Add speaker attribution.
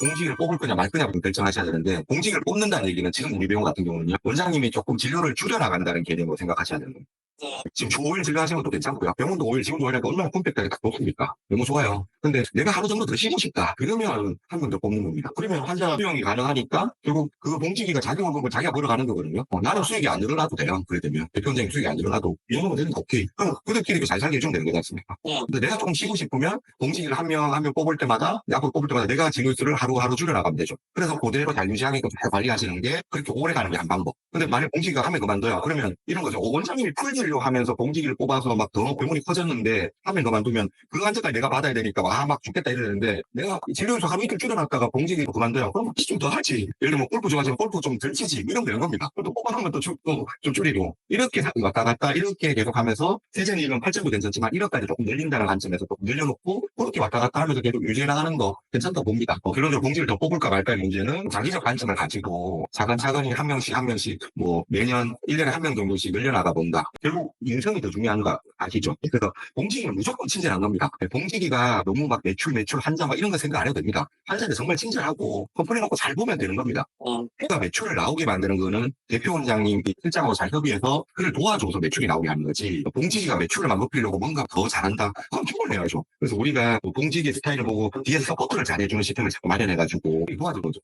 Speaker 1: 공직을 뽑을 거냐 말 거냐 결정하셔야 되는데 공직을 뽑는다는 얘기는 지금 우리 병원 같은 경우는요 원장님이 조금 진료를 줄여나간다는 개념으로 생각하셔야 되는 거예요. 지금 주 5일 진료하시는 것도 괜찮고요. 병원도 5일, 지금도 5일 하니까 얼마나 컴팩트하게 딱 뽑습니까? 너무 좋아요. 근데 내가 하루 정도 더 쉬고 싶다. 그러면 한 번 더 뽑는 겁니다. 그러면 환자 수용이 가능하니까 결국 그 봉지기가 작용한 건 자기가 벌어가는 거거든요. 어, 나는 수익이 안 늘어나도 돼요. 그래 되면 대표원장님 수익이 안 늘어나도 이 정도면 되는 거 오케이. 그럼 그들끼리 잘 살게 해주면 되는 거지 않습니까? 근데 내가 조금 쉬고 싶으면 봉지기를 한 명 한 명 뽑을 때마다 약을 뽑을 때마다 내가 진료수를 하루하루 줄여나가면 되죠. 그래서 그대로 잘 유지하게끔 잘 관리하시는 게 그렇게 오래 가는 게 한 방법. 근데 만약 봉지기가 하면 그만둬요. 그러면 이런 거죠. 어, 원장님이 풀 진료 하면서 봉지기를 뽑아서 막 더 병원이 커졌는데 하면 그만두면 그 환자까지 내가 받아야 되니까 아 막 죽겠다 이러는데 내가 진료소 하루 이틀 줄여놨다가 봉지기 그만둬요. 그럼 좀 더 하지. 예를 들면 골프 좋아하시면 골프 좀 덜 치지. 이러면 되는 겁니다. 또 뽑아놓으면 또좀 줄이고 이렇게 사- 왔다 갔다 이렇게 계속 하면서 세전 이익은 8천도 괜찮지만 1억까지 조금 늘린다는 관점에서 또 늘려놓고 그렇게 왔다 갔다 하면서 계속 유지해 나가는 거 괜찮다고 봅니다. 어, 결론적으로 봉지를 더 뽑을까 말까의 문제는 장기적 관점을 가지고 차근차근히 한 명씩 한 명씩 뭐 매년 1년에 한 명 정도씩 늘려나가 본다. 결국 인성이 더 중요한 거 아시죠? 그래서 봉지기는 무조건 친절한 겁니다. 봉지기가 너무 막 매출 매출 한자 막 이런 거 생각 안 해도 됩니다. 환자들 정말 친절하고 컴플레인 놓고 잘 보면 되는 겁니다. 그러니까 매출을 나오게 만드는 거는 대표 원장님이 실장하고 잘 협의해서 그를 도와줘서 매출이 나오게 하는 거지. 봉지기가 매출을 막 높이려고 뭔가 더 잘한다. 그럼 힘을 내야죠. 그래서 우리가 뭐 봉지기 스타일을 보고 뒤에서 서포트를 잘해주는 시스템을 자꾸 마련해가지고 도와주는 거죠.